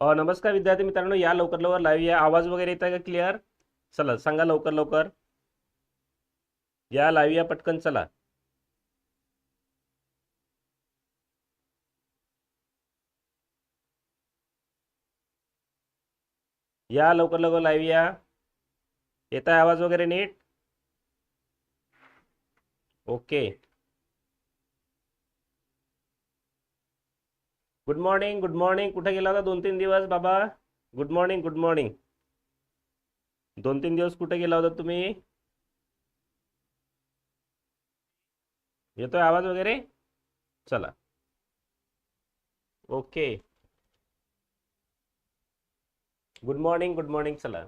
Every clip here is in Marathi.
नमस्कार विद्यार्थी मित्रांनो या लवकर लवकर लाईव्ह या आवाज वगैरे येत आहे का क्लिअर चला सांगा लवकर लवकर. या लाईव्ह या पटकन चला. या लवकर लवकर लाईव्ह या. येत आहे आवाज वगैरे नीट? Okay. Good morning good morning कुठे गेला होता दोन तीन दिवस बाबा? गुड मॉर्निंग गुड मॉर्निंग दोन तीन दिवस कुठे गेला होता तुम्ही? येतोय आवाज वगैरे? चला. Okay good morning good morning चला.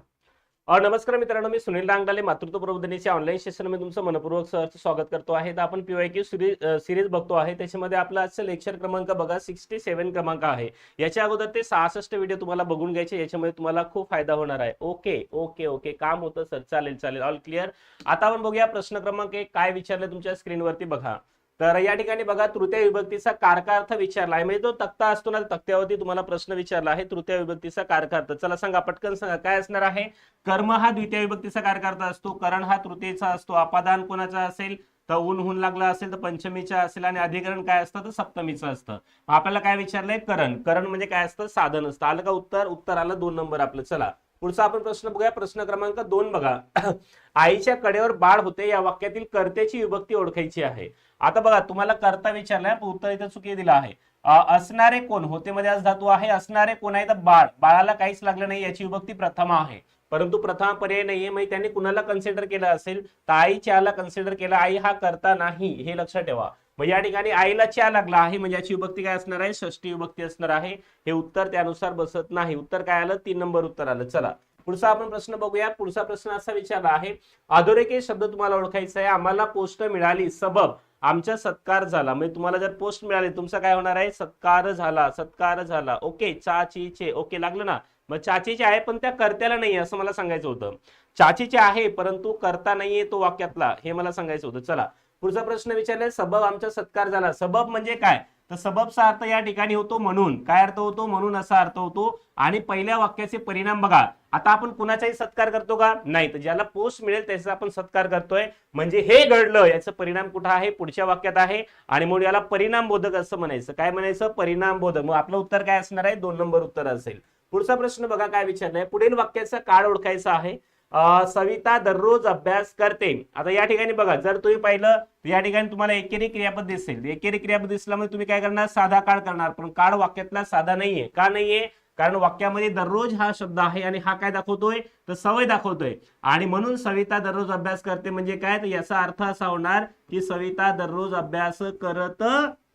नमस्कार मित्रांनो मी सुनील रांगडाले मातृत्व प्रबोधनेच्या ऑनलाईन सेशनमध्ये तुमचं मनपूर्वक सहर्ष स्वागत करतो आहे. तर आपण पीवाय क्यू सिरीज बघतो आहे. त्याच्यामध्ये आपला आजचा लेक्चर क्रमांक बघा सिक्स्टी सेव्हन क्रमांक आहे. याच्या अगोदर ते सहासष्ट व्हिडिओ तुम्हाला बघून घ्यायचे याच्यामध्ये तुम्हाला खूप फायदा होणार आहे. ओके ओके ओके काम होतं सर. चालेल चालेल. ऑल क्लिअर आता आपण बघूया प्रश्न क्रमांक एक. काय विचारलं तुमच्या स्क्रीनवरती बघा. तर या ठिकाणी बघा तृतीय विभक्तीचा कारकार्थ विचारला आहे. म्हणजे तो तक्ता असतो ना तक्त्यावरती तुम्हाला प्रश्न विचारला आहे तृतीय विभक्तीचा कारकार्थ. चला सांगा पटकन सांगा काय असणार आहे? कर्म हा द्वितीय विभक्तीचा कारकार्थ असतो करण हा तृतीयचा असतो अपादान कोणाचा असेल? तर ऊन होऊन लागला असेल तर पंचमीचा असेल आणि अधिकरण काय असतं? तर सप्तमीचं असतं. आपल्याला काय विचारलंय? करण. करण म्हणजे काय असतं? साधन असतं. आलं का उत्तर? उत्तर आलं दोन नंबर आपलं. चला. पुढचा आपण प्रश्न बघूया. प्रश्न क्रमांक दोन बघा. आईच्या कडेवर बाळ होते या वाक्यातील कर्त्याची विभक्ती ओळखायची आहे. आता बघा तुम्हाला कर्ता विचारलाय उत्तर इथं चुकी दिला आहे. असणारे कोण? होते मध्ये आज धातू आहे असणारे कोण आहे? तर बाळ. बाळाला काहीच लागलं नाही याची विभक्ती प्रथमा आहे. परंतु प्रथमा पर्याय नाहीये म्हणजे त्यांनी कुणाला कन्सिडर केलं असेल? तर आईच्याला कन्सिडर केलं आई हा करता नाही हे लक्षात ठेवा. मग या ठिकाणी आईला च्या लागला आहे. म्हणजे याची विभक्ती काय असणार आहे? षष्टी विभक्ती असणार आहे. हे उत्तर त्यानुसार बसत नाही. उत्तर काय आलं? तीन नंबर उत्तर आलं. चला. पुढचा आपण प्रश्न बघूया पुढचा प्रश्न असा विचारला आहे. अधोरेखित शब्द तुम्हाला ओळखायचा आहे. आम्हाला पोस्ट मिळाली. सबब. आमचा सत्कार झाला. म्हणजे तुम्हाला जर पोस्ट मिळाली तुमचा काय होणार आहे? सत्कार झाला. सत्कार झाला. ओके. चाचीचे. ओके. लागलं ना? मग चाचीचे आहे पण त्या कर्त्याला नाही असं मला सांगायचं होतं. चाचीचे आहे परंतु करता नाहीये तो वाक्यातला. हे मला सांगायचं होतं. चला. पुढचा प्रश्न विचारले सबब आमचा सत्कार झाला. सबब म्हणजे काय? तर सबबचा अर्थ या ठिकाणी होतो म्हणून. काय अर्थ होतो? म्हणून असा अर्थ होतो. आणि पहिल्या वाक्याचे परिणाम बघा. आता आपण कुणाचाही सत्कार करतो का? नाही. तर ज्याला पोस्ट मिळेल त्याचा आपण सत्कार करतोय. म्हणजे हे घडलं याचा परिणाम कुठं आहे? पुढच्या वाक्यात आहे. आणि म्हणून याला परिणाम बोधक असं म्हणायचं. काय म्हणायचं? परिणाम बोधक. मग आपलं उत्तर काय असणार आहे? दोन नंबर उत्तर असेल. पुढचा प्रश्न बघा काय विचारलाय. पुढील वाक्याचा काळ ओळखायचा आहे. सविता दररोज अभ्यास करते. आता या ठिकाणी बघा जर तुम्ही पाहिलं तर या ठिकाणी तुम्हाला एकेरी क्रियापद दिसेल. एकेरी क्रियापद दिसल्यामुळे तुम्ही काय करणार? साधा काळ करणार. पण काळ वाक्यातला साधा नाहीये. का नाहीये? कारण वाक्यामध्ये दररोज हा शब्द आहे आणि हा काय दाखवतोय? तर सवय दाखवतोय. आणि म्हणून सविता दररोज अभ्यास करते म्हणजे काय? तर याचा अर्थ असा होणार की सविता दररोज अभ्यास करत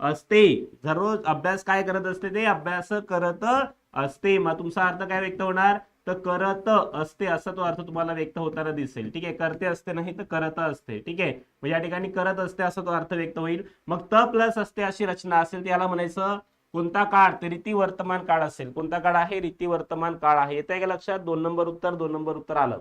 असते. दररोज अभ्यास काय करत असते ते? अभ्यास करत असते. मग तुमचा अर्थ काय व्यक्त होणार? तर करत असते असा तो अर्थ तुम्हाला व्यक्त होताना दिसेल. ठीक आहे करते असते नाही तर करत असते. ठीक आहे मग या ठिकाणी करत असते असा तो अर्थ व्यक्त होईल. मग त प्लस असते अशी रचना असेल त्याला म्हणायचं कोणता काळ? ते रीती वर्तमान काळ असेल. कोणता काळ आहे? रीती वर्तमान काळ आहे. येत आहे का लक्षात? दोन नंबर उत्तर दोन नंबर उत्तर आलं.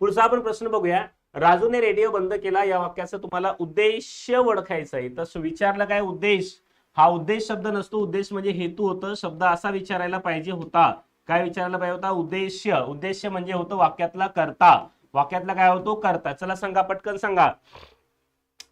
पुढचा आपण प्रश्न बघूया. राजूने रेडिओ बंद केला. या वाक्याचा तुम्हाला उद्देश ओळखायचा आहे. तर विचारलं काय? उद्देश. हा उद्देश शब्द नसतो. उद्देश म्हणजे हेतू होतं. शब्द असा विचारायला पाहिजे होता. काय विचारलं पाहिजे होता? उद्देश्य. उद्देश्य म्हणजे होतं वाक्यातला करता. वाक्यातला काय होतो? करता. चला सांगा पटकन सांगा.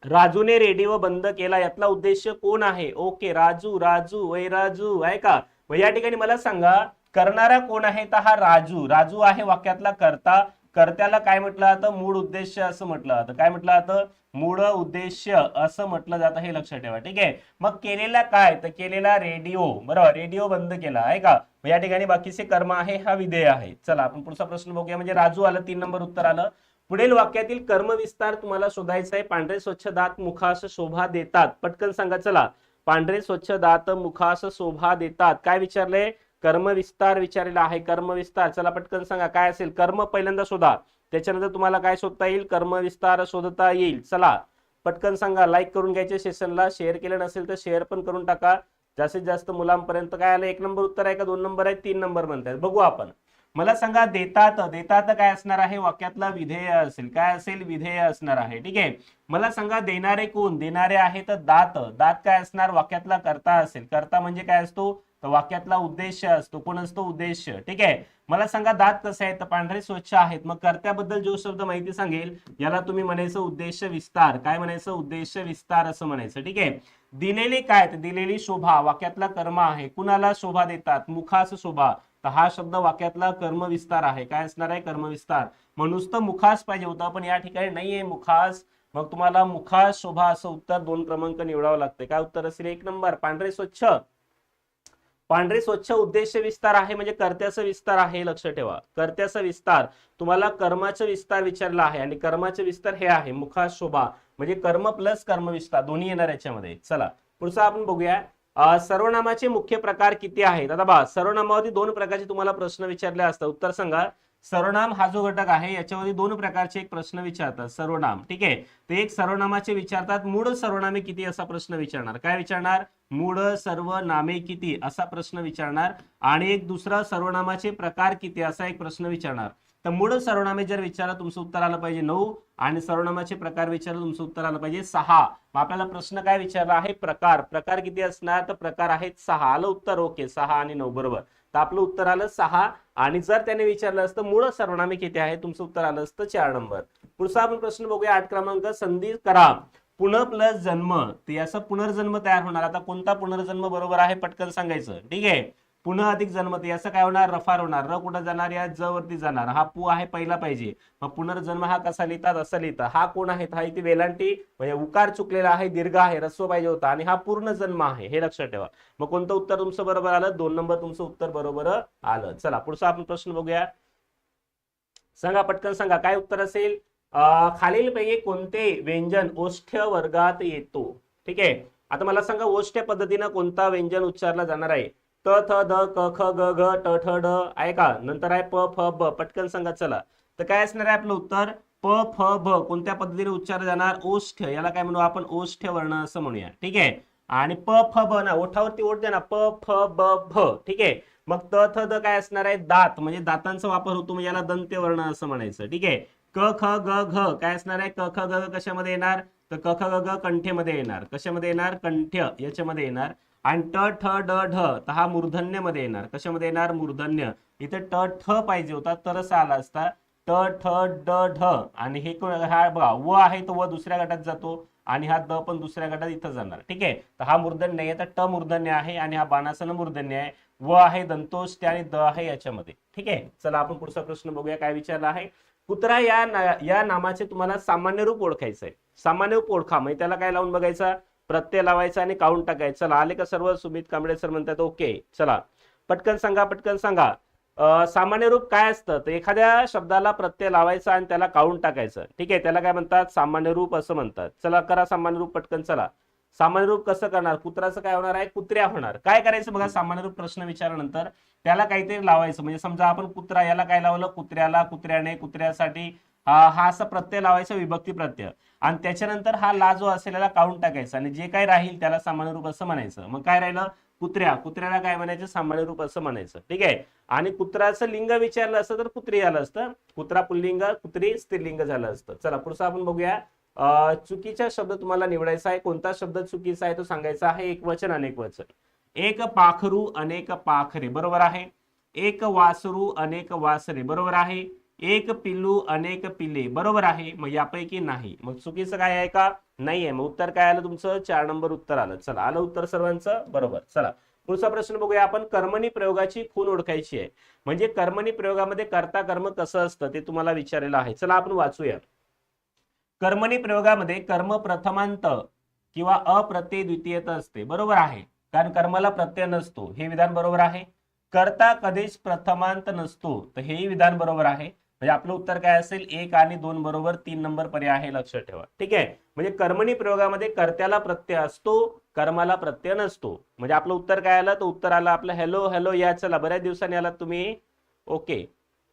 राजूने रेडिओ बंद केला. यातला उद्देश कोण आहे? ओके राजू राजू वै राजू आहे का? या ठिकाणी मला सांगा करणारा कोण आहे? तर हा राजू. राजू आहे वाक्यातला करता. कर्त्याला काय म्हटलं जातं? मूळ उद्देश असं म्हटलं जातं. काय म्हटलं जातं? मूळ उद्देश असं म्हटलं जातं हे लक्षात ठेवा. ठीक आहे? मग केलेला काय? तर केलेला रेडिओ. बरोबर? रेडिओ बंद केला. आहे का? या ठिकाणी बाकीचे कर्म आहे हा विधेय आहे. चला आपण पुढचा प्रश्न बघूया. म्हणजे राजू आलं तीन नंबर उत्तर आलं. पुढील वाक्यातील कर्मविस्तार तुम्हाला शोधायचा आहे. पांढरे स्वच्छ दात मुखास शोभा देतात. पटकन सांगा. चला. पांढरे स्वच्छ दात मुखास शोभा देतात. काय विचारले कर्मविस्तार विचारलेला आहे. कर्मविस्तार चला पटकन सांगा काय असेल? कर्म पहिल्यांदा शोधा. त्याच्यानंतर तुम्हाला काय शोधता येईल? कर्मविस्तार शोधता येईल. चला पटकन सांगा लाईक करून घ्यायचे सेशनला शेअर केलं नसेल तर शेअर पण करून टाका. जास्तीत जास्त मुलांपर्यंत काय आलं? एक नंबर उत्तर आहे का? दोन नंबर आहे तीन नंबर म्हणतात. बघू आपण. मला सांगा देतात देतात काय असणार आहे? वाक्यातला विधेय असेल काय असेल? विधेय असणार आहे. ठीक आहे? मला सांगा देणारे कोण? देणारे आहे तर दात. दात काय असणार? वाक्यातला करता असेल. करता म्हणजे काय असतो? तर वाक्यातला उद्देश असतो. कोण असतो? उद्देश ठीक आहे? मला सांगा दात कसे आहेत? पांढरे स्वच्छ आहेत. मग कर्त्याबद्दल जो शब्द माहिती सांगेल याला तुम्ही म्हणायचं उद्देश विस्तार. काय म्हणायचं? उद्देश विस्तार असं म्हणायचं. ठीक आहे? दिलेली काय तर दिलेली शोभा. वाक्यातला कर्म आहे. कुणाला शोभा देतात? मुखास शोभा. तर हा शब्द वाक्यातला कर्म विस्तार आहे. काय असणार आहे? कर्म विस्तार मग नुसतं मुखास पाहिजे होतं. पण या ठिकाणी नाहीये मुखास. मग तुम्हाला मुखास शोभा असं उत्तर दोन क्रमांक निवडावं लागतं काय उत्तर असेल? एक नंबर. पांढरे स्वच्छ. पांढरे स्वच्छ उद्देश विस्तार आहे म्हणजे कर्त्याचा विस्तार आहे लक्ष ठेवा. कर्त्याचा विस्तार. तुम्हाला कर्माचा विस्तार विचारला आहे आणि कर्माचे विस्तार हे आहे. मुखास शोभा. म्हणजे कर्म प्लस कर्मविस्तार. दोन्ही येणार याच्यामध्ये. चला. पुढचा आपण बघूया. सर्वनामाचे मुख्य प्रकार किती आहेत? आता बा सर्वनामावरती दोन प्रकारचे तुम्हाला प्रश्न विचारले असतात. उत्तर सांगा. सर्वनाम हा जो घटक आहे याच्यावरती दोन प्रकारचे एक प्रश्न विचारतात. सर्वनाम ठीक आहे? ते एक सर्वनामाचे विचारतात. मूळ सर्वनामे किती? असा प्रश्न विचारणार. काय विचारणार? मूळ सर्वनामे किती? असा प्रश्न विचारणार. आणि एक दुसरा सर्वनामाचे प्रकार किती? असा एक प्रश्न विचारणार. तर मूळ सर्वनामे जर विचारलं तुमचं उत्तर आलं पाहिजे नऊ. आणि सर्वनामाचे प्रकार विचारलं तुमचं उत्तर आलं पाहिजे सहा. मग आपल्याला प्रश्न काय विचारला आहे? प्रकार. प्रकार किती असणार? तर प्रकार आहेत सहा. आलं उत्तर? ओके. सहा आणि नऊ. बरोबर. तर आपलं उत्तर आलं सहा. आणि जर त्याने विचारलं असतं मूळ सर्वनामे किती आहे? तुमचं उत्तर आलं असतं चार नंबर. पुढचा आपण प्रश्न बघूया आठ क्रमांक. संधी करा. पुनः प्लस जन्म. तर असं पुनर्जन्म तयार होणार. आता कोणता पुनर्जन्म बरोबर आहे? पटकन सांगायचं. ठीक आहे? पुन्हा अधिक जन्म ते असं काय होणार? रफार होणार. र कुठं जाणार? या ज वरती जाणार. हा पू आहे पहिला पाहिजे. मग पुनर्जन्म हा कसा लिहितात? असं लिहितात हा कोण आहे? हा इथे वेलांटी. म्हणजे उकार चुकलेला आहे दीर्घ आहे रस्व पाहिजे होता. आणि हा पूर्ण जन्म आहे. हे लक्षात ठेवा. मग कोणतं उत्तर तुमचं बरोबर आलं? दोन नंबर तुमचं उत्तर बरोबर आलं. चला पुढचा आपण प्रश्न बघूया. सांगा पटकन सांगा. काय उत्तर असेल? खालीलपैकी कोणते व्यंजन ओष्ठ्य वर्गात येतो? ठीक आहे. आता मला सांगा ओष्ठ्य पद्धतीनं कोणता व्यंजन उच्चारला जाणार आहे? त थ द क ख ग घ ट ठ ड. आहे का नंतर आहे प फ ब. पटकन सांगा चला. तर काय असणार आहे आपलं उत्तर? प फ भ. कोणत्या पद्धतीने उच्चार जाणार? ओष्ठ. याला काय म्हणू आपण? ओष्ठ वर्ण असं म्हणूया. ठीक आहे? आणि प फ ब ना ओठावरती ओठ द्या ना. प फ ब भ. ठीक आहे? मग त थ द काय असणार आहे? दात. म्हणजे दातांचा वापर होतो म्हणजे याला दंत्य वर्ण असं म्हणायचं. ठीक आहे? क ख ग घ. काय असणार आहे? क ख ग घ कशामध्ये येणार? तर क ख ग घ कंठेमध्ये येणार. कशामध्ये येणार? कंठ्य याच्यामध्ये येणार. आणि ट ठ ड ढ तर हा मूर्धन्यमध्ये येणार. कशामध्ये येणार? मूर्धन्य. इथे ट ठ पाहिजे होता तरच आला असता. ट ठ ड ढ. आणि हे हा बघा व आहे तो व दुसऱ्या गटात जातो आणि हा द पण दुसऱ्या गटात इथं जाणार. ठीक आहे? तर हा मूर्धन्य आहे तर ट मूर्धन्य आहे आणि हा बाणासन मूर्धन्य आहे. व आहे दंतोष आणि द आहे याच्यामध्ये. ठीक आहे? चला आपण पुढचा प्रश्न बघूया काय विचारला आहे. कुत्रा या ना- या नामाचे तुम्हाला सामान्य रूप ओळखायचं आहे सामान्य रूप ओळखा म्हणजे त्याला काय लावून बघायचा? प्रत्यय लावायचा आणि काउंट टाकायचं. चला आले का सर्व? सुमित कांबळे सर म्हणतात ओके चला. पटकन सांगा पटकन सांगा. सामान्य रूप काय असतं? तर एखाद्या शब्दाला प्रत्यय लावायचा आणि त्याला काउंट टाकायचं. ठीक आहे त्याला काय म्हणतात? सामान्य रूप असं म्हणतात. चला करा सामान्य रूप पटकन चला. सामान्य रूप कसं करणार? कुत्राचं काय होणार आहे? कुत्र्या होणार. काय करायचं बघा सामान्य रूप प्रश्न विचारल्यानंतर त्याला काहीतरी लावायचं. म्हणजे समजा आपण कुत्रा याला काय लावलं? कुत्र्याला कुत्र्याने कुत्र्यासाठी हा असा प्रत्यय लावायचा विभक्ती प्रत्यय. आणि त्याच्यानंतर हा ला जो असेल याला टाकायचा आणि जे काय राहील त्याला सामान्य रूप असं म्हणायचं. मग काय राहिलं? कुत्र्या. कुत्र्याला काय म्हणायचं? सामान्य रूप असं म्हणायचं. ठीक आहे? आणि कुत्राचं लिंग विचारलं असतं तर कुत्री आलं असतं. कुत्रा पुल्लिंग कुत्री स्त्रीलिंग झालं असतं. चला पुढचं आपण बघूया. अं, चुकीचा शब्द तुम्हाला निवडायचा आहे. कोणता शब्द चुकीचा आहे तो सांगायचा आहे? एक वचन अनेक वचन. एक पाखरू अनेक पाखरे. बरोबर आहे? एक वासरू अनेक वासरे. बरोबर आहे? एक पिल्लू अनेक पिल्ले बरोबर आहे? मग यापैकी नाही. मग चुकीचं काय आहे का? नाही आहे मग उत्तर काय आलं तुमचं? चार नंबर उत्तर आलं. चला आलं उत्तर सर्वांचं? बरोबर. चला पुढचा प्रश्न बघूया आपण. कर्मणी प्रयोगाची खून ओळखायची आहे. म्हणजे कर्मणी प्रयोगामध्ये कर्ता कर्म कसं असतं ते तुम्हाला विचारलेलं आहे. चला आपण वाचूया. कर्मणी प्रयोगामध्ये कर्म प्रथमांत किंवा अप्रत्यय द्वितीयत असते. बरोबर आहे. कारण कर्माला प्रत्यय नसतो. हे विधान बरोबर आहे. कर्ता कधीच प्रथमांत नसतो. तर हेही विधान बरोबर आहे. म्हणजे आपलं उत्तर काय असेल? एक आणि दोन बरोबर तीन नंबर पर्याय आहे लक्षात ठेवा. ठीक आहे? म्हणजे कर्मणी प्रयोगामध्ये कर्त्याला प्रत्यय असतो कर्माला प्रत्यय नसतो. म्हणजे आपलं उत्तर काय आलं? तर उत्तर आलं आपलं हॅलो हॅलो या चला. बऱ्याच दिवसांनी आलात तुम्ही. ओके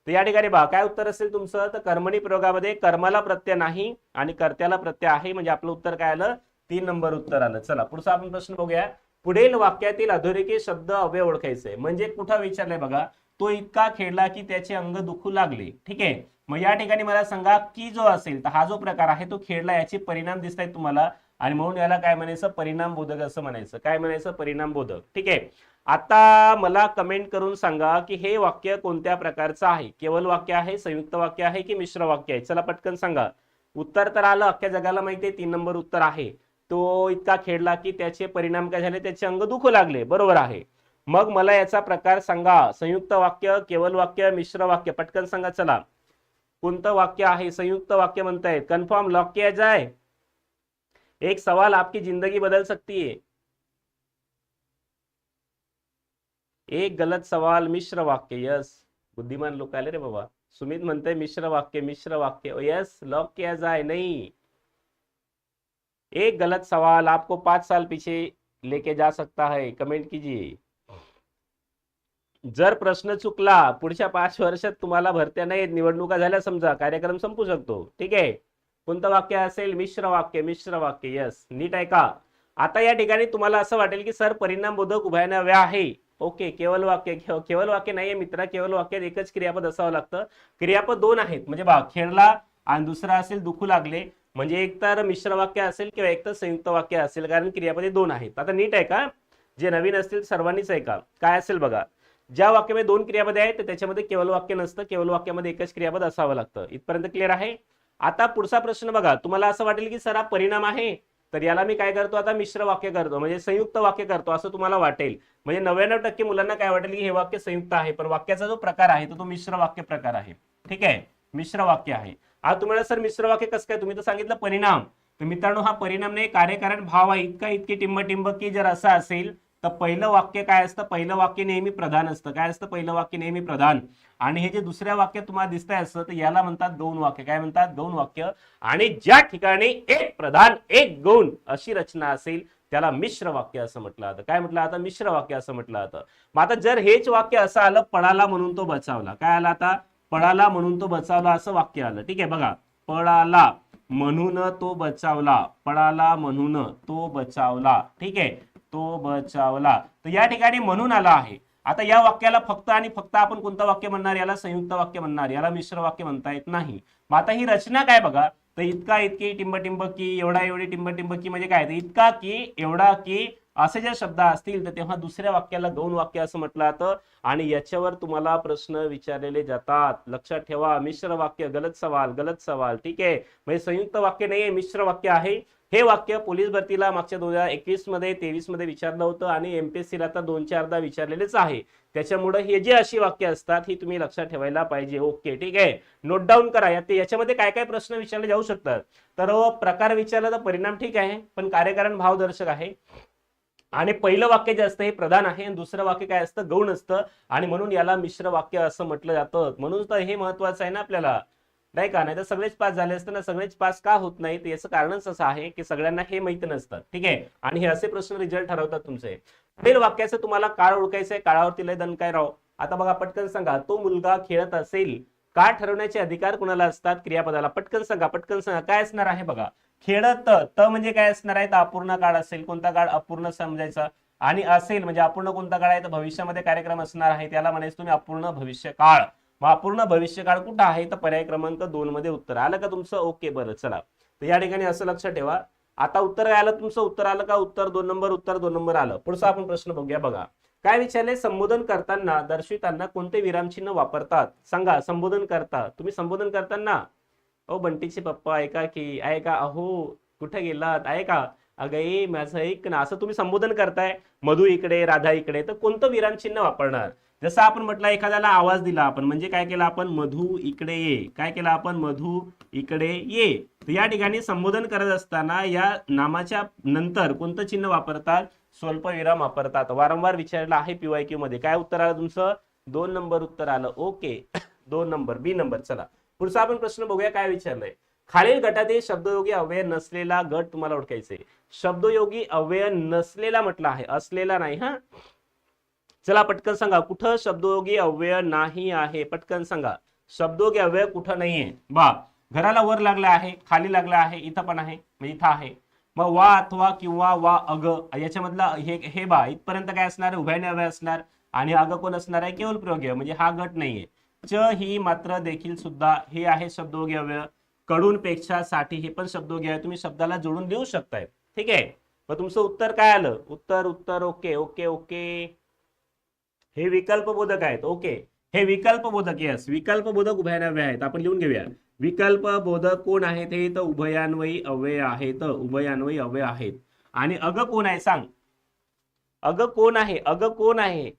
तर या ठिकाणी बघा काय उत्तर असेल तुमचं? तर कर्मणी प्रयोगामध्ये कर्माला प्रत्यय नाही आणि कर्त्याला प्रत्यय आहे. म्हणजे आपलं उत्तर काय आलं? तीन नंबर उत्तर आलं. चला पुढचा आपण प्रश्न बघूया. पुढील वाक्यातील अधोरेखी शब्द अव्यय ओळखायचे. म्हणजे कुठं विचारलंय बघा? तो इतका खेळला की त्याचे अंग दुखू लागले. ठीक आहे? मग या ठिकाणी मला सांगा की जो असेल तर हा जो प्रकार आहे तो खेळला याचे परिणाम दिसत आहेत तुम्हाला? आणि म्हणून याला काय म्हणायचं? परिणाम बोधक असं म्हणायचं. काय म्हणायचं? परिणाम बोधक. ठीक आहे? आता मला कमेंट करून सांगा की हे वाक्य कोणत्या प्रकारचं आहे? केवळ वाक्य आहे संयुक्त वाक्य आहे की मिश्र वाक्य आहे? चला पटकन सांगा. उत्तर तर आलं अख्ख्या जगाला माहिती आहे तीन नंबर उत्तर आहे. तो इतका खेळला की त्याचे परिणाम काय झाले? त्याचे अंग दुखू लागले. बरोबर आहे. मग मला याचा प्रकार सांगा. संयुक्त वाक्य केवल वाक्य मिश्र वाक्य. पटकन सांगा चला. कोणतं वाक्य आहे? संयुक्त वाक्य म्हणतायत. कन्फर्म लॉक किया जाए. एक सवाल आपकी जिंदगी बदल सकती है. एक गलत सवाल मिश्र वाक्य. यस. बुद्धिमान लोक आले रे बाबा. सुमित म्हणते मिश्र वाक्य मिश्र वाक्य. यस. लॉक किया जाए. नहीं. एक गलत सवाल आपको पांच साल पीछे लेके जा सकता है. कमेंट कीजिए. जर प्रश्न चुकला पुढच्या पाच वर्षात तुम्हाला भरत्या नाहीत निवडणुका झाल्या समजा कार्यक्रम संपू शकतो. ठीक आहे? कोणतं वाक्य असेल? मिश्र वाक्य मिश्र वाक्य यस नीट आहे का? आता या ठिकाणी तुम्हाला असं वाटेल की सर परिणाम बोधक उभ्यानाव्या आहे. ओके केवळ वाक्य केवल केवळ वाक्य नाहीये मित्रा केवळ वाक्यात एकच क्रियापद असावं लागतं. क्रियापद दोन आहेत. म्हणजे बा खेळला आणि दुसरा असेल दुखू लागले. म्हणजे एक तर मिश्र वाक्य असेल किंवा एक तर संयुक्त वाक्य असेल कारण क्रियापदे दोन आहेत. आता नीट आहे का? जे नवीन असतील सर्वांनीच आहे का? काय असेल बघा? ज्या वाक्यामध्ये दोन क्रियापद आहेत तर त्याच्यामध्ये केवळ वाक्य नसतं. केवळ वाक्यामध्ये एकच क्रियापद असावं लागतं. इथपर्यंत क्लिअर आहे? आता पुढचा प्रश्न बघा. तुम्हाला असं वाटेल की सर परिणाम आहे. तर याला मी काय करतो? आता मिश्र वाक्य करतो. म्हणजे संयुक्त वाक्य करतो असं तुम्हाला वाटेल. म्हणजे नव्याण्णव टक्के मुलांना काय वाटेल की हे वाक्य संयुक्त आहे. पण वाक्याचा जो प्रकार आहे तो तो मिश्र वाक्य प्रकार आहे. ठीक आहे? मिश्र वाक्य आहे. आज तुम्हाला सर मिश्र वाक्य कसं काय? तुम्ही तर सांगितलं परिणाम. तर मित्रांनो हा परिणाम नाही कार्यकारण भाव आहे. इतका इतकी टिंब टिंब की जर असं असेल तर पहिलं वाक्य काय असतं? पहिलं वाक्य नेहमी प्रधान असतं. काय असतं? पहिलं वाक्य नेहमी प्रधान. आणि हे जे दुसऱ्या वाक्य तुम्हाला दिसतंय असतं तर याला म्हणतात दोन वाक्य. काय म्हणतात? दोन वाक्य. आणि ज्या ठिकाणी एक प्रधान एक गौण अशी रचना असेल त्याला मिश्र वाक्य असं म्हटलं जातं. काय म्हटलं जातं? मिश्र वाक्य असं म्हटलं जातं. मग आता जर हेच वाक्य असं आलं पळाला म्हणून तो बचावला. काय आला आता? पळाला म्हणून तो बचावला असं वाक्य आलं. ठीक आहे बघा. पळाला म्हणून तो बचावला. पळाला म्हणून तो बचावला. ठीक आहे. तो बचावला. तर या ठिकाणी म्हणून आला आहे. आता या वाक्याला फक्त आणि फक्त आपण कोणतं वाक्य म्हणणार? याला संयुक्त वाक्य म्हणणार. याला मिश्र वाक्य म्हणता येत नाही. मग आता ही रचना काय बघा? तर इतका इतकी टिंबटिंब की एवढा एवढी टिंबटिंब की म्हणजे काय? इतका की एवढा की असे जर शब्द असतील तर तेव्हा दुसऱ्या वाक्याला दोन वाक्य असं म्हटलं जातं. आणि याच्यावर तुम्हाला प्रश्न विचारलेले जातात. लक्षात ठेवा मिश्र वाक्य गलत सवाल गलत सवाल. ठीक आहे? म्हणजे संयुक्त वाक्य नाहीये मिश्र वाक्य आहे. हे वाक्य पोलीस भरतीला मागच्या दोन हजार एकवीसमध्ये तेवीसमध्ये विचारलं होतं आणि एमपीएससीला आता दोन चारदा विचारलेलेच आहे. त्याच्यामुळे हे जे अशी वाक्य असतात ही तुम्ही लक्षात ठेवायला पाहिजे. ओके ठीक आहे. नोट डाऊन करा. या- याच्यामध्ये काय काय प्रश्न विचारले जाऊ शकतात? तर प्रकार विचारला तर परिणाम ठीक आहे पण कार्यकारण भावदर्शक आहे. आणि पहिलं वाक्य जे असतं हे प्रधान आहे. आणि दुसरं वाक्य काय असतं? गौण असतं. आणि म्हणून याला मिश्र वाक्य असं म्हटलं जातं. म्हणून तर हे महत्वाचं आहे ना आपल्याला. नाही का? नाही तर सगळेच पास झाले असते ना सगळेच पास का होत नाहीत? याचं कारणच असं आहे की सगळ्यांना हे माहिती नसतं. ठीक आहे? आणि हे असे प्रश्न रिझल्ट ठरवतात तुमचे. पुढील वाक्याचं तुम्हाला काळ ओळखायचं आहे. काळावरती लय दन काय राव. आता बघा पटकन सांगा. तो मुलगा खेळत असेल का ठरवण्याचे अधिकार कुणाला असतात? क्रियापदाला. पटकन सांगा पटकन सांगा. काय असणार आहे बघा? खेळत त म्हणजे काय असणार आहे? तर अपूर्ण काळ असेल. कोणता काळ? अपूर्ण समजायचा. आणि असेल म्हणजे अपूर्ण कोणता काळ आहे? तर भविष्यामध्ये कार्यक्रम असणार आहे. त्याला म्हणायचं तुम्ही अपूर्ण भविष्य काळ मग अपूर्ण भविष्य काळ कुठं आहे? तर पर्याय क्रमांक दोन मध्ये उत्तर आलं का तुमचं? ओके बरं चला. तर या ठिकाणी असं लक्षात ठेवा. आता उत्तर काय आलं? तुमचं उत्तर आलं का? उत्तर दोन नंबर उत्तर दोन नंबर आलं. पुढचा आपण प्रश्न बघूया बघा. काय विचारले संबोधन करताना दर्शवितांना कोणते विरामचिन्ह वापरतात? सांगा संबोधन करता. तुम्ही संबोधन करताना ओ बंटीचे पप्पा ऐका की? ऐका अहो कुठे गेलात? ऐका अगं ए माझं ऐक ना असं तुम्ही संबोधन करताय मधू इकडे राधा इकडे तर कोणतं विरामचिन्ह वापरणार? जसं आपण म्हटलं एखाद्याला आवाज दिला आपण म्हणजे काय केलं आपण? मधू इकडे ये. काय केलं आपण? मधु इकडे ये. तर या ठिकाणी संबोधन करत असताना या नामाच्या नंतर कोणतं चिन्ह वापरतात? स्वल्पविराम वापरतात. वारंवार विचारलं आहे पीवाय क्यू मध्ये. काय उत्तर आलं तुमचं? दोन नंबर उत्तर आलं. ओके. दोन नंबर. बी नंबर. चला. पुढचा आपण प्रश्न बघूया काय विचारलंय? खालील गटातील शब्दयोगी अव्यय नसलेला गट तुम्हाला ओळखायचे शब्दयोगी अव्यय नसलेला म्हटलं आहे असलेला नाही हा? चला पटकन सांगा कुठं शब्दयोगी अव्यय नाही आहे? पटकन सांगा. शब्दयोगी अव्यय कुठं नाहीये? बा घराला वर लागला आहे खाली लागला आहे इथं पण आहे म्हणजे इथं आहे. मग वा अथवा किंवा वा अग याच्यामधला हे हे बा इथपर्यंत काय असणार? उभ्याने अव्यय असणार. आणि अग कोण असणार आहे? केवळ प्रयोग म्हणजे हा गट नाहीये. च ही मात्र देखील सुद्धा हे आहे शब्दोगी अव्यय. कडून पेक्षा साठी हे पण शब्दोगी आहे. तुम्ही शब्दाला जोडून देऊ शकताय. ठीक आहे. मग तुमचं उत्तर काय आलं? Uttar Uttar okay okay okay. हे विकल्प बोधक आहेत ओके. हे विकल्प बोधक यस विकल्प बोधक उभयान्वय आहेत. आपण लिहून घेऊया. विकल्प बोधक कोण आहेत? हे तर उभयान्वयी अव्यय आहेत. उभयान्वयी अव्यय आहेत. आणि अग कोण आहे? सांग. अग कोण आहे? अग कोण आहे?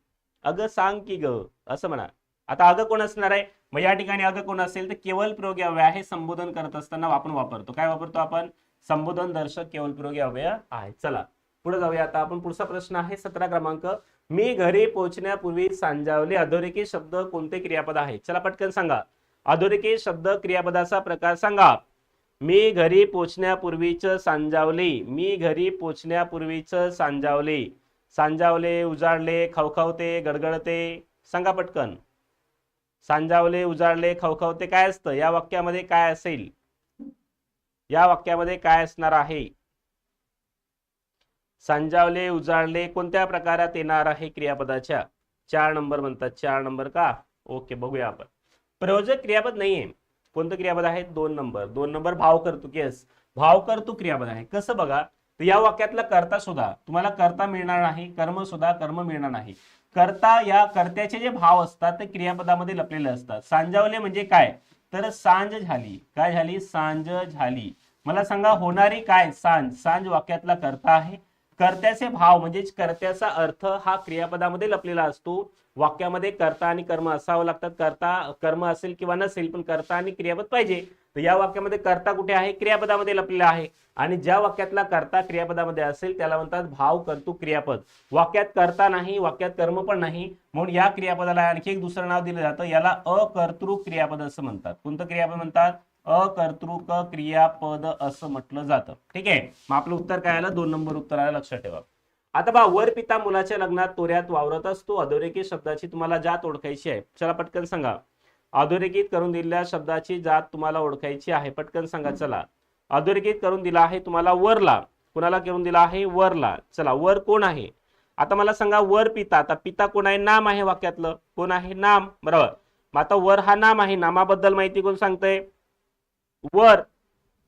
अग सांग की ग. असं म्हणा. आता अग कोण असणार आहे? मग या ठिकाणी अग कोण असेल तर केवळ प्रयोगी अव्यय आहे संबोधन करत असताना आपण वापरतो. काय वापरतो आपण? संबोधन दर्शक केवळ प्रयोगी अव्यय आहे चला पुढे जाऊया. आता आपण पुढचा प्रश्न आहे सतरा क्रमांक. मी घरी पोहोचण्यापूर्वी सांजावले अधोरेखित शब्द कोणते क्रियापद आहे? चला पटकन सांगा. अधोरेखित शब्द क्रियापदाचा प्रकार सांगा. मी घरी पोचण्यापूर्वीच सांजावले. मी घरी पोचण्यापूर्वीच सांजावले. सांजावले उजाडले खवखवते गडगडते. सांगा पटकन. सांजावले उजाडले खवखवते काय असतं? या वाक्यामध्ये काय असेल? या वाक्यामध्ये काय असणार आहे? सांजावले उजाळले कोणत्या प्रकारात येणार आहे क्रियापदाच्या? चार नंबर म्हणतात. चार नंबर का? ओके बघूया आपण. प्रयोजक क्रियापद नाहीये. कोणतं क्रियापद आहे? दोन नंबर. दोन नंबर भाव करतो येस भाव करतो क्रियापद आहे. कसं बघा? तर या वाक्यातला कर्ता सुद्धा तुम्हाला कर्ता मिळणार नाही. कर्म सुद्धा कर्म मिळणार नाही. कर्ता या कर्त्याचे जे भाव असतात ते क्रियापदामध्ये लपलेले असतात. सांजावले म्हणजे काय? तर सांज झाली. काय झाली? सांज झाली. मला सांगा होणारी काय सांज? सांज वाक्यातला कर्ता आहे. कर्त्याचे भाव म्हणजेच कर्त्याचा अर्थ हा क्रियापदामध्ये लपलेला असतो. वाक्यामध्ये कर्ता आणि कर्म असावं लागतात कर्ता कर्म असेल किंवा नसेल पण कर्ता आणि क्रियापद पाहिजे. तर या वाक्यामध्ये कर्ता कुठे आहे? क्रियापदामध्ये लपलेला आहे. आणि ज्या वाक्यातला कर्ता क्रियापदामध्ये असेल त्याला म्हणतात भाव कर्तृ क्रियापद. वाक्यात कर्ता नाही वाक्यात कर्म पण नाही. म्हणून या क्रियापदाला आणखी एक दुसरं नाव दिलं जातं. याला अकर्तृ क्रियापद असं म्हणतात. कोणतं क्रियापद म्हणतात? अकर्तृक क्रियापद असं म्हटलं जातं. ठीक आहे? मग आपलं उत्तर काय आलं? दोन नंबर उत्तर आलं लक्षात ठेवा. आता बा वर पिता मुलाच्या लग्नात तोऱ्यात वावरत असतो. अधोरेखित शब्दाची तुम्हाला जात ओळखायची आहे. चला पटकन सांगा. अधोरेखित करून दिलेल्या शब्दाची जात तुम्हाला ओळखायची आहे. पटकन सांगा चला. अधोरेखित करून दिला आहे तुम्हाला वरला. कुणाला करून दिला आहे? वरला. चला वर कोण आहे? आता मला सांगा वर पिता. आता पिता कोण आहे? नाम आहे वाक्यातलं. कोण आहे? नाम. बरोबर. मग आता वर हा नाम आहे. नामाबद्दल माहिती कोण सांगतंय? वर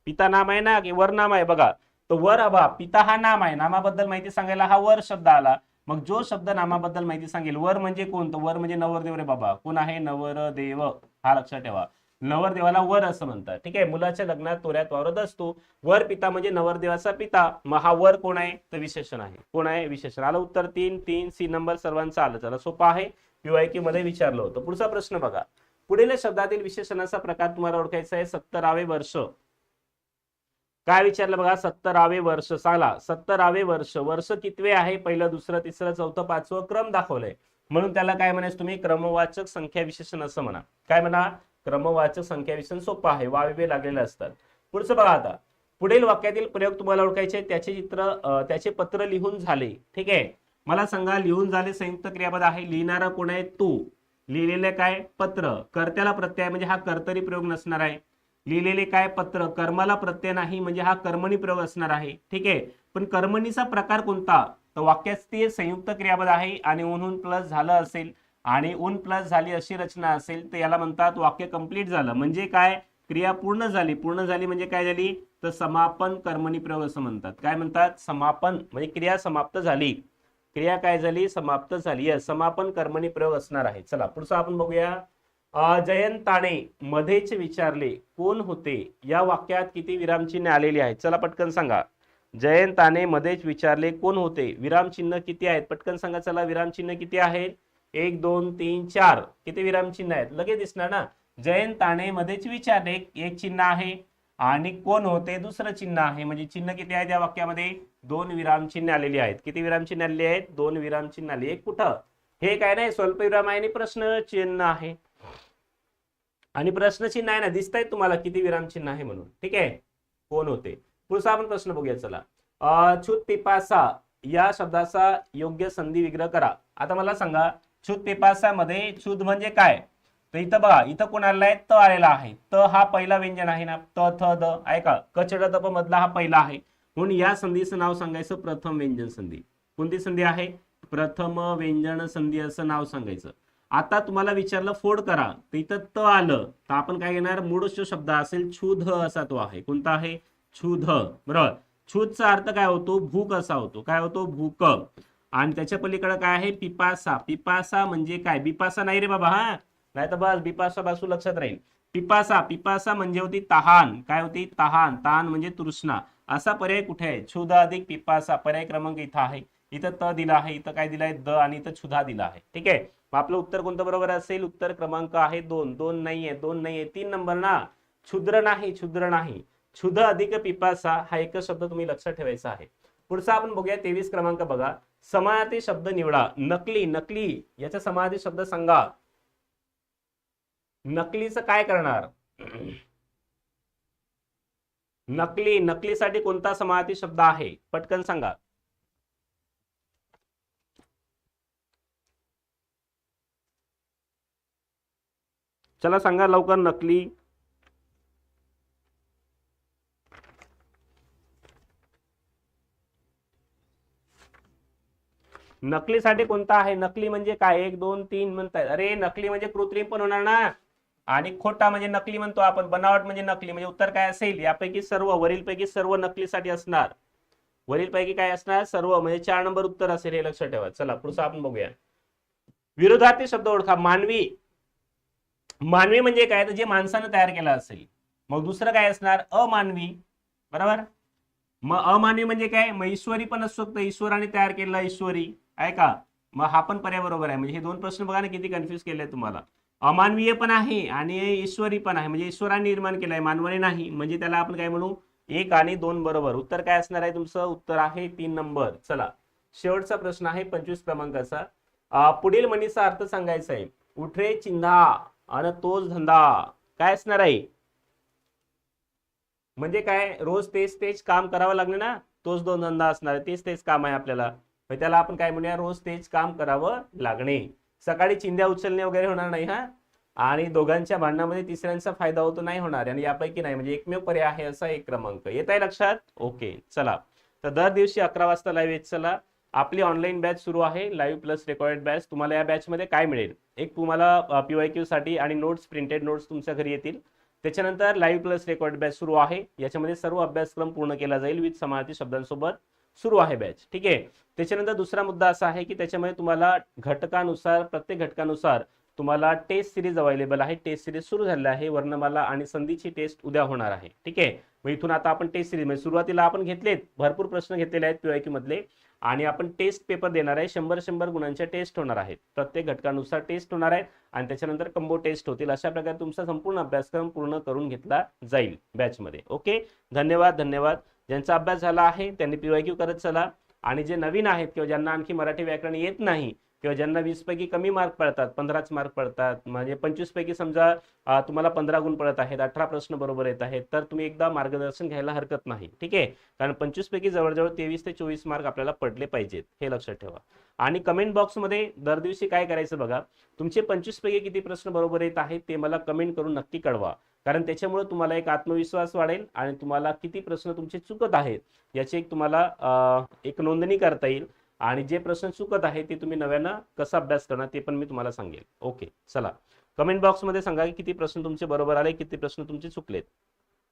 पिता नाम आहे ना की वर नाम आहे बघा. तर वर अभा पिता हा नाम आहे. नामाबद्दल माहिती सांगायला हा वर शब्द आला. मग जो शब्द नामाबद्दल माहिती सांगेल वर म्हणजे कोण? तर वर म्हणजे नवरदेव रे बाबा. कोण आहे? नवरदेव. हा लक्षात ठेवा. नवरदेवाला वर असं म्हणतात. ठीक आहे? मुलाच्या लग्नात तोऱ्यात वावरत असतो. वर पिता म्हणजे नवरदेवाचा पिता. मग हा वर कोण आहे? तर विशेषण आहे. कोण आहे? विशेषण. आलं उत्तर तीन तीन सी नंबर सर्वांचा आलं. चला सोपा आहे. पीवायकी मध्ये विचारलं होतं. पुढचा प्रश्न बघा. पुढील शब्दातील विशेषणाचा प्रकार तुम्हाला ओळखायचा आहे. सत्तरावे वर्ष. काय विचारलं बघा? सत्तरावे वर्ष. सांगा. सत्तरावे वर्ष. वर्ष कितवे आहे? पहिलं दुसरं तिसरं चौथं पाचवं क्रम दाखवलंय. म्हणून त्याला काय म्हणायचं? तुम्ही क्रमवाचक संख्या विशेषण असं म्हणा. काय म्हणा? क्रमवाचक संख्या विशेषण सोपं आहे. वावे लागलेले असतात. पुढचं बघा आता. पुढील वाक्यातील प्रयोग तुम्हाला ओळखायचे त्याचे चित्र त्याचे पत्र लिहून झाले. ठीक आहे? मला सांगा लिहून झाले संयुक्त क्रियापद आहे. लिहिणारा कोण आहे? तू. लिहिलेले काय? पत्र. कर्त्याला प्रत्यय म्हणजे हा कर्तरी प्रयोग नसणार आहे. लिहिलेले काय? पत्र. कर्माला प्रत्यय नाही म्हणजे हा कर्मणी प्रयोग असणार आहे. ठीक आहे? पण कर्मणीचा प्रकार कोणता? तर वाक्यात ते संयुक्त क्रियापद आहे आणि ऊन प्लस झालं असेल आणि ऊन प्लस झाली अशी रचना असेल तर याला म्हणतात वाक्य कंप्लीट झालं. म्हणजे काय? क्रिया पूर्ण झाली. पूर्ण झाली म्हणजे काय झाली? तर समापन कर्मणी प्रयोग असं म्हणतात. काय म्हणतात? समापन म्हणजे क्रिया समाप्त झाली. क्रिया काय झाली? समाप्त झाली. Yes, समापन कर्मणी प्रयोग असणार आहे चला पुढचं आपण बघूया. जयंताने मध्येच विचारले कोण होते? या वाक्यात किती विरामचिन्ह आलेली आहेत? चला पटकन सांगा. जयंताने मध्येच विचारले कोण होते? विरामचिन्ह किती आहेत? पटकन सांगा चला विरामचिन्ह किती आहेत? एक दोन तीन चार. किती विरामचिन्ह आहेत? लगेच दिसणार ना? जयंताने मध्येच विचारले एक चिन्ह आहे. आणि कोण होते? दुसरं चिन्ह आहे. म्हणजे चिन्ह किती आहे त्या वाक्यामध्ये? दोन विराम चिन्ह आलेली आहेत. किती विराम चिन्ह आलेली आहेत? दोन विरामचिन्ह आली एक कुठं? हे काय नाही? स्वल्पविराम आहे आणि प्रश्न चिन्ह आहे. आणि प्रश्न चिन्ह आहे ना दिसत आहेत तुम्हाला किती विरामचिन्ह आहे म्हणून. ठीक आहे? कोण होते? पुढचा आपण प्रश्न बघूया चला. अं, छुत पिपासा या शब्दाचा योग्य संधी विग्रह करा. आता मला सांगा छुत पिपासामध्ये छुत म्हणजे काय? तर इथं बघा इथं कोण आलेला आहे त आलेला आहे. त हा पहिला व्यंजन आहे ना त थ द ऐका कचड तप मधला हा पहिला आहे. म्हणून या संधीचं नाव सांगायचं प्रथम व्यंजन संधी. कोणती संधी आहे? प्रथम व्यंजन संधी असं नाव सांगायचं. आता तुम्हाला विचारलं फोड करा. तर इथं त आलं तर आपण काय घेणार? मूळ शब्द असेल छुध असा तो आहे. कोणता आहे? छुध बरोबर? छुधचा अर्थ काय होतो? भूक असा होतो. काय होतो? भूक. आणि त्याच्या पलीकडे काय आहे? पिपासा. पिपासा म्हणजे काय? बिपासा नाही रे बाबा हा? नाही तर बस बिपासा बासू लक्षात राहील. पिपासा पिपासा म्हणजे होती तहान. काय होती? तहान. तहान म्हणजे तृष्णा. असा पर्याय कुठे आहे? क्षुधा अधिक पिपासा पर्याय क्रमांक इथं आहे. इथं त दिला आहे इथं काय दिलं आहे द आणि इथं क्षुधा दिला आहे. ठीक आहे? मग आपलं उत्तर कोणतं बरोबर असेल? उत्तर क्रमांक आहे दोन. दोन नाही आहे दोन नाही आहे तीन नंबर ना? क्षुद्र नाही क्षुद्र नाही. क्षुध अधिक पिपासा हा एकच शब्द तुम्ही लक्षात ठेवायचा आहे. पुढचा आपण बघूया तेवीस क्रमांक बघा. समानार्थी शब्द निवडा. नकली नकली. याचा समानार्थी शब्द सांगा. नकलीचं काय करणार? नकली नकलीसाठी कोणता समानार्थी शब्द आहे? पटकन सांगा. चला सांगा लवकर नकली. नकलीसाठी कोणता आहे? नकली म्हणजे काय? एक दोन तीन म्हणताय अरे नकली म्हणजे कृत्रिम पण होणार ना. आणि खोटा म्हणजे नकली म्हणतो आपण बनावट म्हणजे नकली म्हणजे उत्तर काय असेल? यापैकी सर्व वरीलपैकी सर्व नकलीसाठी असणार. वरीलपैकी काय असणार? सर्व म्हणजे चार नंबर उत्तर असेल हे लक्षात ठेवा. चला पुढचं आपण बघूया. विरोधातील शब्द ओळखा. मानवी मानवी म्हणजे काय? तर जे माणसानं तयार केलं असेल. मग दुसरं काय असणार? अमानवी. बरोबर? मग अमानवी म्हणजे काय? मग ईश्वरी पण असू शकतं. ईश्वराने तयार केलेला ईश्वरी. आहे का? मग हा पण पर्याय बरोबर आहे. म्हणजे हे दोन प्रश्न बघा ना किती कन्फ्युज केले तुम्हाला. अमानवीय पण आहे आणि ईश्वरी पण आहे. म्हणजे ईश्वराने निर्माण केलाय मानवाने नाही. म्हणजे त्याला आपण काय म्हणू? एक आणि दोन बरोबर. उत्तर काय असणार आहे तुमचं? उत्तर आहे तीन नंबर. चला. शेवटचा प्रश्न आहे पंचवीस क्रमांकाचा. पुढील म्हणीचा अर्थ सांगायचा आहे. उठरे चिन्हा आणि तोच धंदा. काय असणार आहे? म्हणजे काय? रोज तेच तेच काम करावं लागलं ना? तोच दोन धंदा असणार आहे. तेच तेच काम आहे आपल्याला. त्याला आपण काय म्हणूया? रोज तेच काम करावं लागणे. सकाळी चिंध्या उचलणे वगैरे होणार नाही हा? आणि दोघांच्या भांडणामध्ये तिसऱ्यांचा फायदा होतो नाही होणार. आणि यापैकी नाही म्हणजे एकमेव पर्याय आहे असा एक क्रमांक. येत आहे लक्षात? ओके चला. तर दर दिवशी अकरा वाजता लाईव्ह येत चला. आपली ऑनलाईन बॅच सुरू आहे. लाईव्ह प्लस रेकॉर्डेड बॅच तुम्हाला या बॅचमध्ये काय मिळेल? एक तुम्हाला पीवाय क्यूसाठी आणि नोट्स प्रिंटेड नोट्स तुमच्या घरी येतील. त्याच्यानंतर लाईव्ह प्लस रेकॉर्ड बॅच सुरू आहे. याच्यामध्ये सर्व अभ्यासक्रम पूर्ण केला जाईल विथ समानार्थी शब्दांसोबत. सुरू आहे बॅच ठीक आहे? त्याच्यानंतर दुसरा मुद्दा असा आहे की त्याच्यामध्ये तुम्हाला घटकानुसार प्रत्येक घटकानुसार तुम्हाला टेस्ट सिरीज अवेलेबल आहे. टेस्ट सिरीज सुरू झालेली आहे. वर्णमाला आणि संधीची टेस्ट उद्या होणार आहे. ठीक आहे? मग इथून आता आपण टेस्ट सिरीज म्हणजे सुरुवातीला आपण घेतलेत भरपूर प्रश्न घेतलेले आहेत. पीआयक्यू मधले. आणि आपण टेस्ट पेपर देणार आहे. शंभर शंभर गुणांच्या टेस्ट होणार आहेत. प्रत्येक घटकानुसार टेस्ट होणार आहेत आणि त्याच्यानंतर कंबो टेस्ट होतील. अशा प्रकारे तुमचा संपूर्ण अभ्यासक्रम पूर्ण करून घेतला जाईल बॅचमध्ये ओके धन्यवाद धन्यवाद. ज्यांचा अभ्यास झाला आहे त्यांनी पीवायक्यू करत चला. आणि जे नवीन आहेत किंवा ज्यांना आणखी मराठी व्याकरण येत नाही किंवा ज्यांना वीस पैकी कमी मार्क पडतात पंधराच मार्क पडतात म्हणजे पंचवीस पैकी समजा तुम्हाला पंधरा गुण पडत आहेत अठरा प्रश्न बरोबर येत आहेत तर तुम्ही एकदा मार्गदर्शन घ्यायला हरकत नाही ठीक आहे? कारण पंचवीस पैकी जवळजवळ तेवीस ते चोवीस मार्क आपल्याला पडले पाहिजेत हे लक्षात ठेवा. आणि कमेंट बॉक्समध्ये दर दिवशी काय करायचं बघा तुमचे पंचवीस पैकी किती प्रश्न बरोबर येत आहेत ते मला कमेंट करून नक्की कळवा कारण त्याच्यामुळे तुम्हाला एक आत्मविश्वास वाढेल आणि तुम्हाला किती प्रश्न तुमचे चुकत आहेत याची एक तुम्हाला एक नोंदणी करता येईल आणि जे प्रश्न चुकत आहे ते तुम्ही नव्यानं कसा अभ्यास करणार ते पण मी तुम्हाला सांगेल. ओके चला. कमेंट बॉक्समध्ये सांगा की किती प्रश्न तुमचे बरोबर आले किती प्रश्न तुमचे चुकलेत.